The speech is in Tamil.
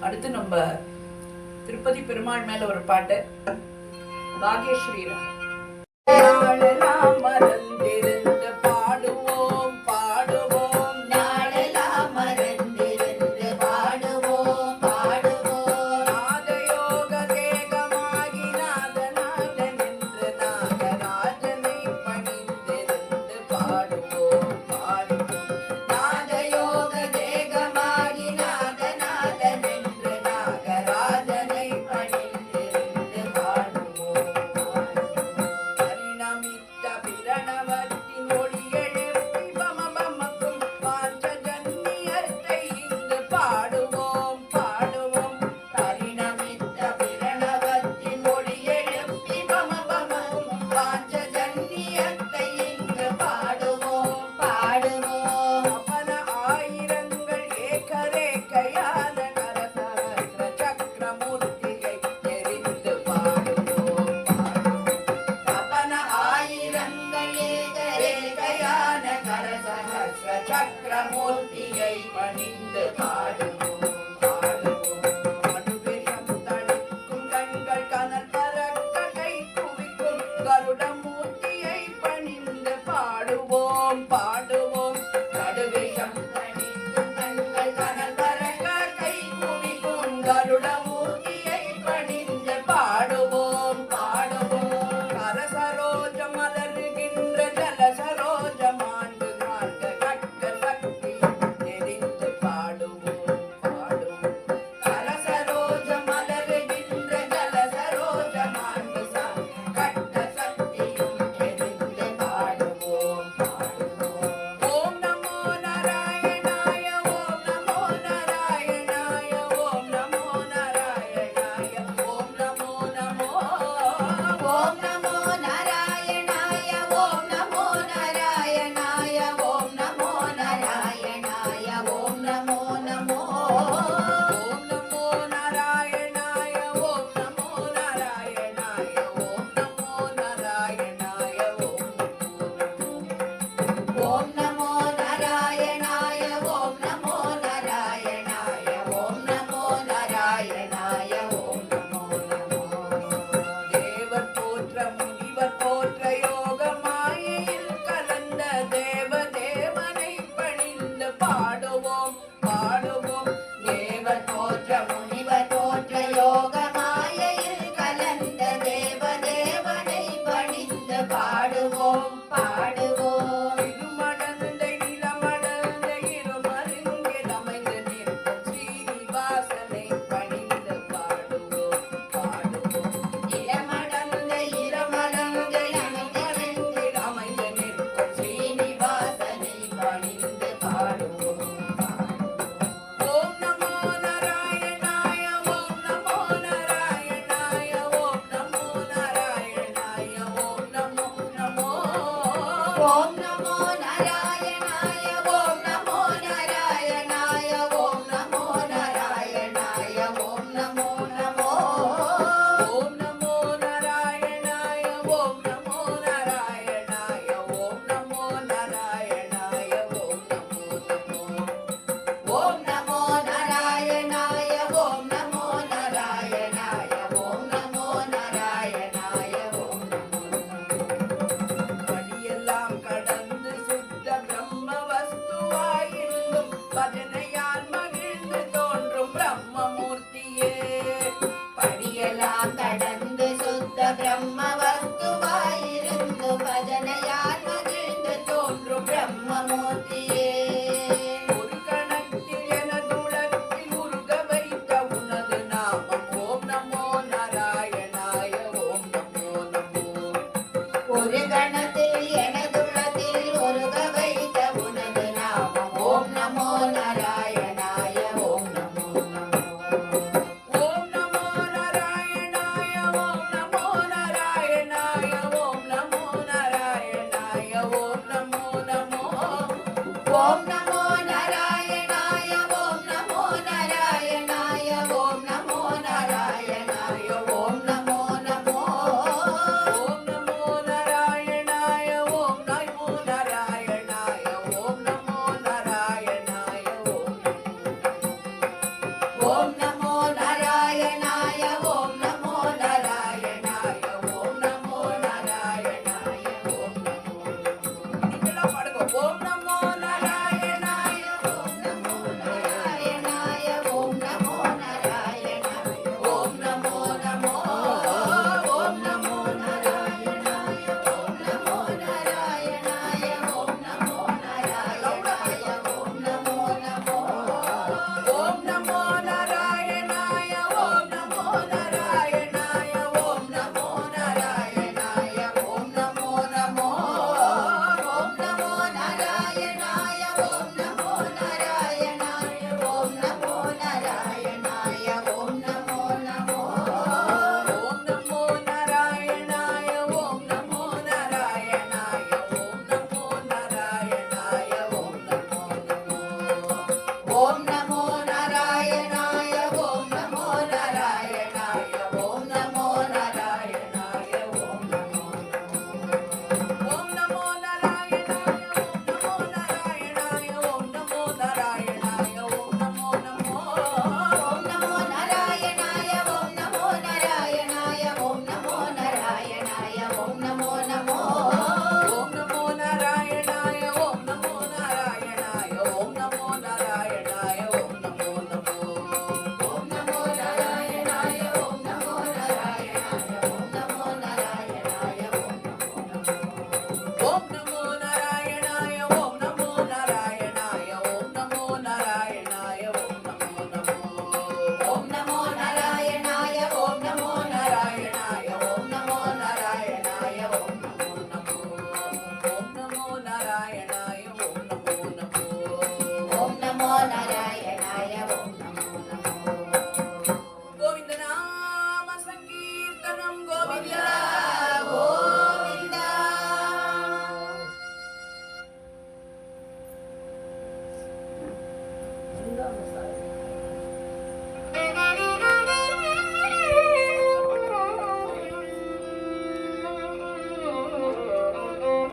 அடுத்து நம்ம திருப்பதி பெருமாள் மேல ஒரு பாட்டு. பாகியஸ்ரீராம் மறந்திரு compa Thank you. programa Monteiro.